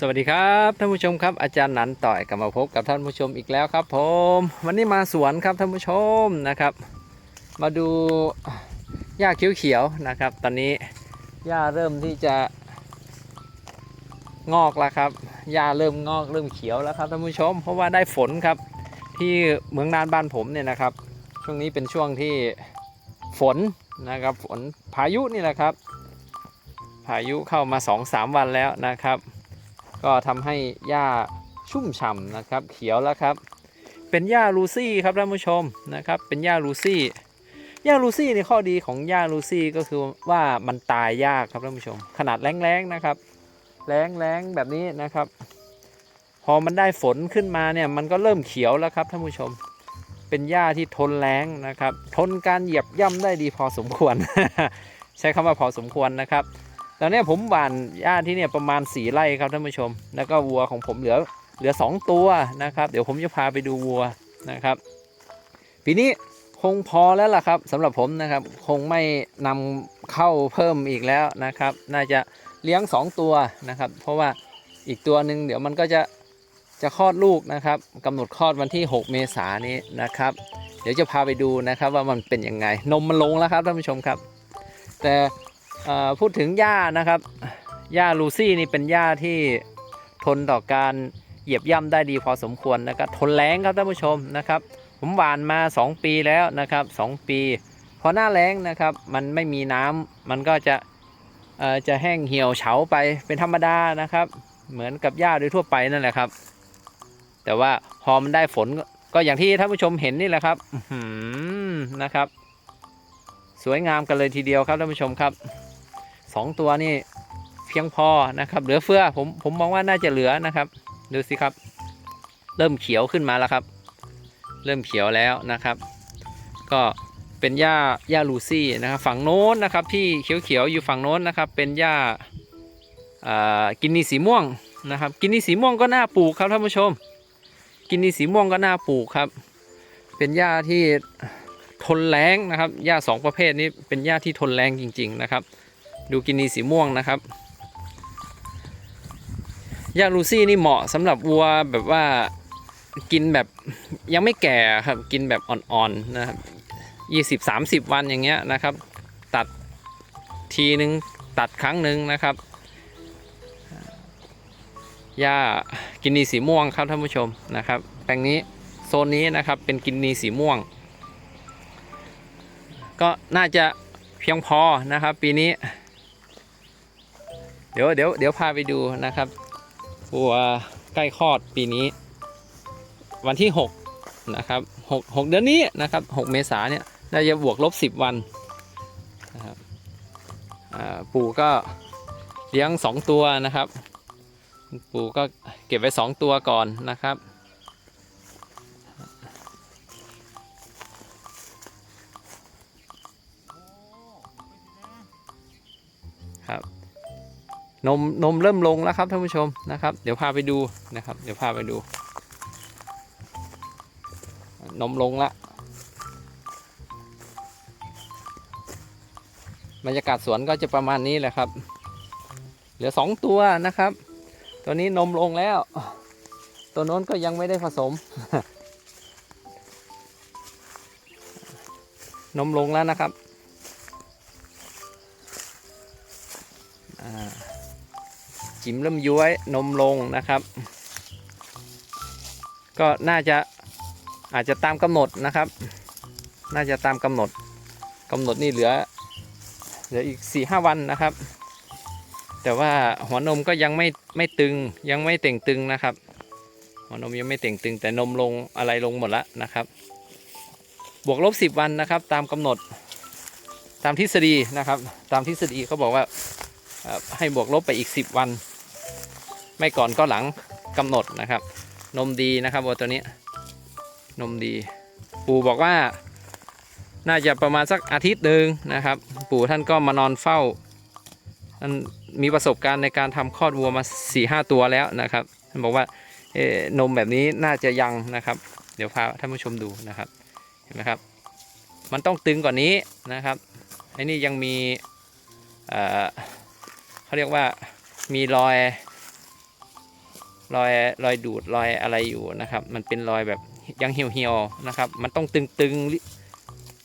สวัสดีครับท่านผู้ชมครับอาจารย์หนันต่อยกลับมาพบกับท่านผู้ชมอีกแล้วครับ ผม วันนี้มาสวนครับท่านผู้ชมนะครับ มาดูหญ้าเขียวๆนะครับ ตอนนี้หญ้าเริ่มที่จะงอกแล้วครับหญ้าเริ่มงอกเริ่มเขียวแล้วครับท่านผู้ชม เพราะว่าได้ฝนครับที่เมืองนานบ้านผมเนี่ยนะครับ ช่วงนี้เป็นช่วงที่ฝนนะครับฝนพายุนี่แหละครับ พายุเข้ามา 2-3 วันแล้วนะครับ ก็ทำให้หญ้าชุ่มฉ่ำนะครับ เขียวแล้วครับ เป็นหญ้าลูซี่ครับท่านผู้ชมนะครับ เป็นหญ้าลูซี่หญ้าลูซี่ในข้อดีของหญ้าลูซี่ก็คือว่ามันตายยากครับท่านผู้ชม ขนาดแรงๆนะครับแรงๆแบบนี้นะครับ พอมันได้ฝนขึ้นมาเนี่ยมันก็เริ่มเขียวแล้วครับท่านผู้ชม เป็นหญ้าที่ทนแรงนะครับ ทนการเหยียบย่ำได้ดีพอสมควร ใช้คำว่าพอสมควรนะครับ ตอนนี้ผมหว่านหญ้าที่เนี่ยประมาณ4ไร่ครับท่านผู้ชม แล้วก็วัวของผมเหลือเหลือ 2 ตัวนะครับ เดี๋ยวผมจะพาไปดูวัวนะครับปีนี้คงพอแล้วล่ะครับสำหรับผมนะครับคงไม่นำเข้าเพิ่มอีกแล้วนะครับ น่าจะเลี้ยง 2 ตัวนะครับ เพราะว่าอีกตัวหนึ่งเดี๋ยวมันก็จะจะคลอดลูกนะครับกำหนดคลอดวันที่ 6 เมษายนนี้นะครับ เดี๋ยวจะพาไปดูนะครับว่ามันเป็นยังไงนมมันลงแล้วครับท่านผู้ชมครับ แต่ พูดถึงหญ้านะครับหญ้าลูซี่นี่เป็นหญ้าที่ทนต่อการเหยียบย่ำได้ดีพอสมควรนะครับทนแรงครับท่านผู้ชมนะครับ ผมหว่านมา 2 ปีแล้วนะครับ 2 ปีพอหน้าแล้งนะครับ มันไม่มีน้ำมันก็จะจะแห้งเหี่ยวเฉาไปเป็นธรรมดานะครับ เหมือนกับหญ้าโดยทั่วไปนั่นแหละครับ แต่ว่าพอมันได้ฝนก็อย่างที่ท่านผู้ชมเห็นนี่แหละครับนะครับ สวยงามกันเลยทีเดียวครับท่านผู้ชมครับ สองตัวนี่เพียงพอนะครับ เหลือเฟือผมผมมองว่าน่าจะเหลือนะครับ ดูสิครับ เริ่มเขียวขึ้นมาแล้วครับ เริ่มเขียวแล้วนะครับ ก็เป็นหญ้าหญ้าลูซี่นะครับ ฝั่งโน้นนะครับ ที่เขียวๆอยู่ฝั่งโน้นนะครับ เป็นหญ้าอ่ากินนีสีม่วงนะครับ กินนีสีม่วงก็น่าปลูกครับท่านผู้ชม กินนีสีม่วงก็น่าปลูกครับ เป็นหญ้าที่ทนแรงนะครับหญ้าสองประเภทนี้เป็นหญ้าที่ทนแรงจริง ๆนะครับ ดูกินีสีม่วงนะครับยาลูซี่นี่เหมาะสำหรับวัวแบบว่ากินแบบยังไม่แก่ครับกินแบบอ่อนๆนะครับยี่สิบสามสิบวันอย่างเงี้ยนะครับ ตัดทีนึงตัดครั้งหนึ่งนะครับหญ้ากินีสีม่วงครับท่านผู้ชมนะครับ แปลงนี้โซนนี้นะครับเป็นกินีสีม่วง ก็น่าจะเพียงพอนะครับ ปีนี้ เดี๋ยวเดี๋ยวเดี๋ยวพาไปดูนะครับวัวใกล้คลอดปีนี้ วันที่ 6 นะครับ6 6เดือนนี้นะครับ 6 เมษาเนี่ยน่าจะบวกลบ 10 วันนะครับปู่ก็เลี้ยง 2 ตัวนะครับ ปู่ก็เก็บไว้ 2 ตัวก่อนนะครับครับ นมนมเริ่มลงแล้วครับท่านผู้ชมนะครับ เดี๋ยวพาไปดูนะครับ เดี๋ยวพาไปดู นมลงละบรรยากาศสวนก็จะประมาณนี้แหละครับ เหลือสองตัวนะครับ ตัวนี้นมลงแล้ว ตัวโน้นก็ยังไม่ได้ผสม นมลงแล้วนะครับ จิ๋มเริ่มย้วยนมลงนะครับ ก็น่าจะอาจจะตามกำหนดนะครับ น่าจะตามกำหนดกำหนดนี่เหลือเหลืออีก4ี่ห้าวันนะครับ แต่ว่าหัวนมก็ยังไม่ไม่ตึงยังไม่เต่งตึงนะครับ หัวนมยังไม่เต่งตึง แต่นมลงอะไรลงหมดแล้วนะครับ บวกลบสิบวันนะครับ ตามกำหนดตามทฤษฎีนะครับ ตามทฤษฎีเขาบอกว่าให้บวกลบไปอีก 10 วัน ไม่ก่อนก็หลังกำหนดนะครับ นมดีนะครับวัวตัวนี้ นมดี ปู่บอกว่า น่าจะประมาณสักอาทิตย์หนึ่งนะครับ ปู่ท่านก็มานอนเฝ้าท่านมีประสบการณ์ในการทำคลอดวัวมา4ีหตัวแล้วนะครับท่านบอกว่านมแบบนี้น่าจะยังนะครับ เดี๋ยวพาท่านผู้ชมดูนะครับเห็นไหมครับ มันต้องตึงกว่านี้นะครับไอ้นี่ยังมีเขาเรียกว่ามีรอย รอยรอยดูดรอยอะไรอยู่นะครับ มันเป็นรอยแบบยังเหี่ยวๆนะครับ มันต้องตึงๆลิ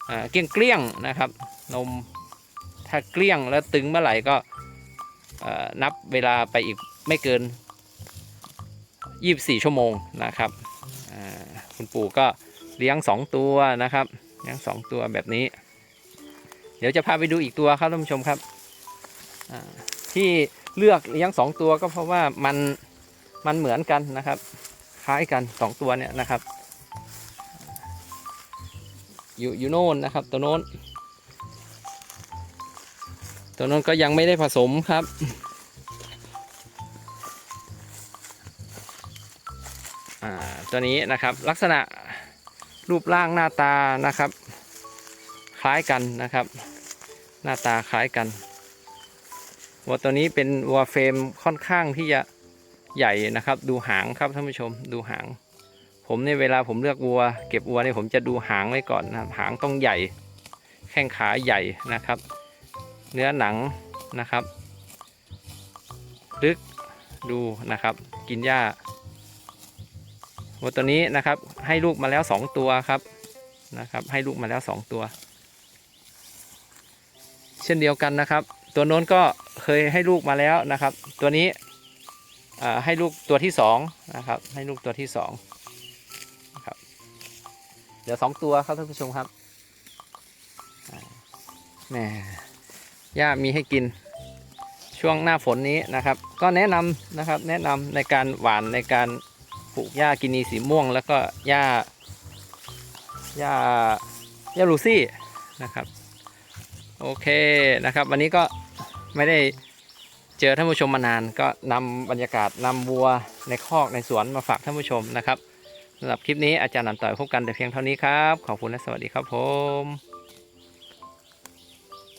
อ่าเกลี้ยงเกลี้ยงนะครับ นมถ้าเกลี้ยงแล้วตึงเมื่อไหร่ก็นับเวลาไปอีกไม่เกิน 24 ชั่วโมงนะครับ คุณปู่ก็เลี้ยง 2 ตัวนะครับ เลี้ยง 2 ตัวแบบนี้ เดี๋ยวจะพาไปดูอีกตัวครับท่านผู้ชมครับที่เลือกเลี้ยง 2 ตัวก็เพราะว่ามัน มันเหมือนกันนะครับ คล้ายกัน 2 ตัวเนี่ยนะครับ อยู่อยู่โน่นนะครับ ตัวโน้น ตัวโน้นก็ยังไม่ได้ผสมครับอ่าตัวนี้นะครับลักษณะรูปร่างหน้าตานะครับ คล้ายกันนะครับ หน้าตาคล้ายกันวัวตัวนี้เป็นวัวเฟรมค่อนข้างที่จะ ใหญ่นะครับ ดูหางครับท่านผู้ชมดูหาง ผมในยเวลาผมเลือกวัว เก็บวัวเนี่ยผมจะดูหางไว้ก่อนนะครับ หางต้องใหญ่ แข้งขาใหญ่นะครับ เนื้อหนังนะครับลึกดูนะครับ กินหญ้าวัวตัวนี้นะครับ ให้ลูกมาแล้ว 2 ตัวครับนะครับ ให้ลูกมาแล้ว 2 ตัว เช่นเดียวกันนะครับ ตัวโน้นก็เคยให้ลูกมาแล้วนะครับ ตัวนี้ ให้ลูกตัวที่2นะครับ ให้ลูกตัวที่2นะครับเดี๋ยวสองตัวครับท่านผู้ชมครับแหม่หญ้ามีให้กินช่วงหน้าฝนนี้นะครับ ก็แนะนำนะครับ แนะนำในการหว่านในการปลูกหญ้ากินีสีม่วง แล้วก็หญ้าหญ้าหญ้าลูซี่นะครับ โอเคนะครับ วันนี้ก็ไม่ได้ เจอท่านผู้ชมมานานก็นำบรรยากาศนำวัวในคอกในสวนมาฝากท่านผู้ชมนะครับสำหรับคลิปนี้อาจารย์นันต่อยพบกันแต่เพียงเท่านี้ครับ ขอบคุณและสวัสดีครับผม